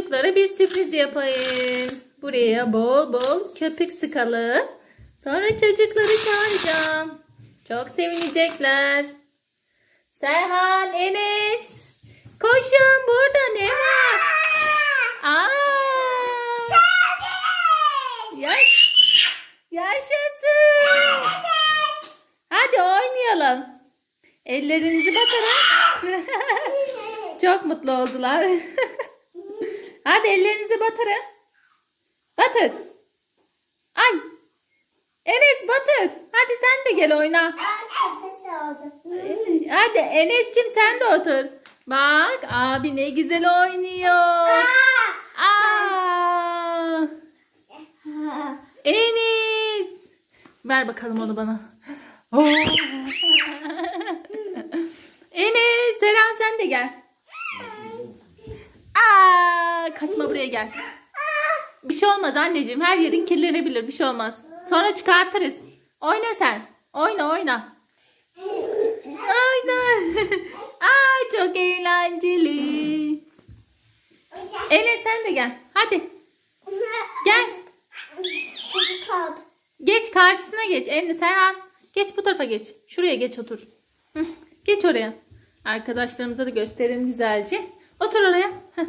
çocuklara bir sürpriz yapayım. Buraya bol bol köpük sıkalım. Sonra çocukları çağıracağım. Çok sevinecekler. Serhan, Enes. Koşun burada ne var? Aa! Yaş yaşasın. Hadi oynayalım. Ellerinizi batırın. Çok mutlu oldular. Hadi ellerinizi batırın. Batır. Ay. Enes batır. Hadi sen de gel oyna. Hadi Enes'cim sen de otur. Bak abi ne güzel oynuyor. Aa. Enes. Ver bakalım onu bana. Oo. Enes, Seren sen de gel. Aa, kaçma buraya gel. Bir şey olmaz anneciğim. Her yerin kirlenebilir. Bir şey olmaz. Sonra çıkartırız. Oyna sen. Oyna oyna. Oyna. Aa, çok eğlenceli. Enes sen de gel. Hadi gel. Geç karşısına geç. Elini Serhan. Geç bu tarafa geç. Şuraya geç otur. Geç oraya. Arkadaşlarımıza da gösterelim güzelce. Otur oraya. Heh.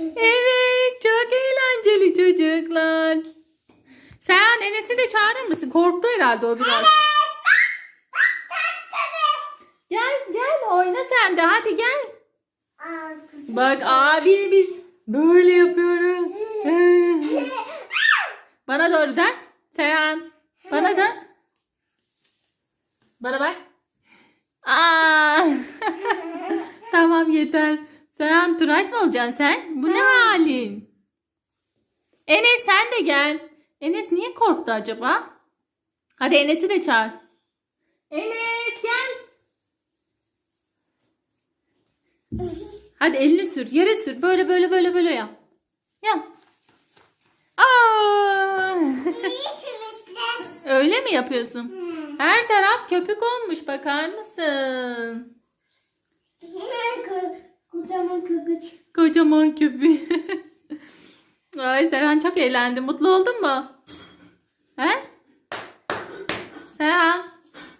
Evet çok eğlenceli çocuklar. Serhan Enes'i de çağırır mısın? Korktu herhalde o biraz. Gel gel oyna sen de hadi gel. Bak abi biz böyle yapıyoruz. Bana doğru dön. Serhan. Bana dön. Bana bak. Aa. tamam yeter. Serhan tıraş mı olacaksın sen? Bu ne halin? Enes sen de gel. Enes niye korktu acaba? Hadi Enes'i de çağır. Enes gel. Hadi elini sür. Yere sür. Böyle böyle böyle böyle yap. Yap. Aa! Öyle mi yapıyorsun? Her taraf köpük olmuş bakar mısın? Kocaman köpük. Kocaman köpük. Ay Serhan çok eğlendi. Mutlu oldun mu? He? Serhan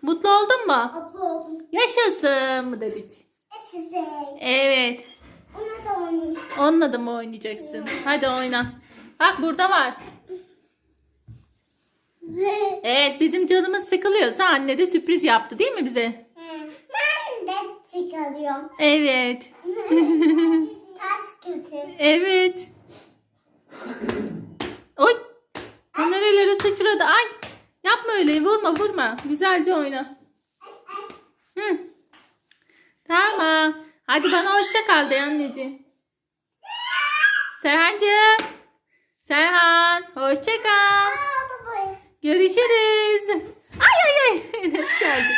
mutlu oldun mu? Abla oldum. Yaşasın mı dedik. Size. Evet. Ona da oynayayım. Onunla da mı oynayacaksın? Hadi oyna. Bak burada var. Evet bizim canımız sıkılıyorsa anne de sürpriz yaptı değil mi bize? Çıkarıyorum. Evet. Taş köpük. Evet. Oy. Bu nerelere sıçradı? Ay. Yapma öyle. Vurma vurma. Güzelce oyna. Hı. Tamam. Hadi bana hoşça kal de anneciğim. Serhancığım. Serhan. Hoşça kal. Görüşürüz. Ay ay ay. Enes geldi.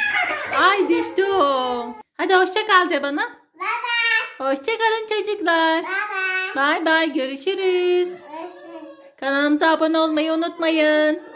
Ay düştü o. Hadi hoşça kal de bana. Bye bye. Hoşça kalın çocuklar. Bye bye. Bay bay görüşürüz. Görüşürüz. Kanalımıza abone olmayı unutmayın.